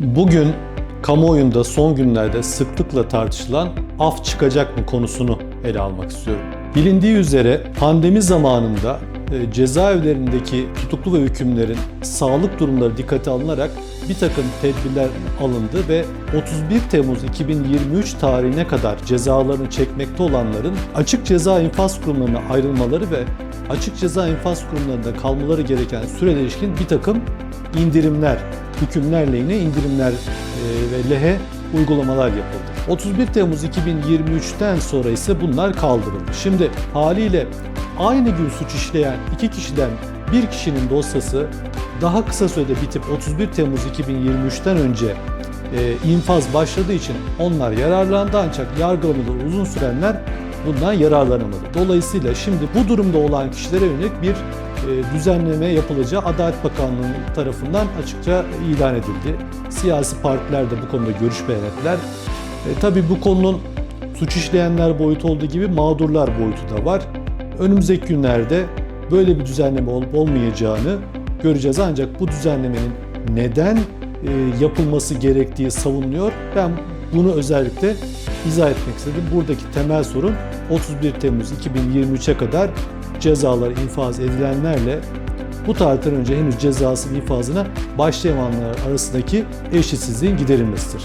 Bugün kamuoyunda son günlerde sıklıkla tartışılan af çıkacak mı konusunu ele almak istiyorum. Bilindiği üzere pandemi zamanında e, cezaevlerindeki tutuklu ve hükümlerin sağlık durumları dikkate alınarak bir takım tedbirler alındı ve 31 Temmuz 2023 tarihine kadar cezalarını çekmekte olanların açık ceza infaz kurumlarına ayrılmaları ve açık ceza infaz kurumlarında kalmaları gereken sürede ilişkin bir takım indirimler, hükümler lehine indirimler e, ve lehe uygulamalar yapıldı. 31 Temmuz 2023'ten sonra ise bunlar kaldırıldı. Şimdi haliyle aynı gün suç işleyen iki kişiden bir kişinin dosyası daha kısa sürede bitip 31 Temmuz 2023'ten önce e, infaz başladığı için onlar yararlandı ancak yargılamaları uzun sürenler bundan yararlanamadı. Dolayısıyla şimdi bu durumda olan kişilere yönelik bir düzenleme yapılacağı Adalet Bakanlığı tarafından açıkça ilan edildi. Siyasi partiler de bu konuda görüş beyan ettiler. E, tabii bu konunun suç işleyenler boyutu olduğu gibi mağdurlar boyutu da var. Önümüzdeki günlerde böyle bir düzenleme olup olmayacağını göreceğiz. Ancak bu düzenlemenin neden e, yapılması gerektiği savunuluyor. Ben bunu özellikle izah etmek istedim. Buradaki temel sorun 31 Temmuz 2023'e kadar cezalar infaz edilenlerle bu tarihten önce henüz cezasının infazına başlayamayanlar arasındaki eşitsizliğin giderilmesidir.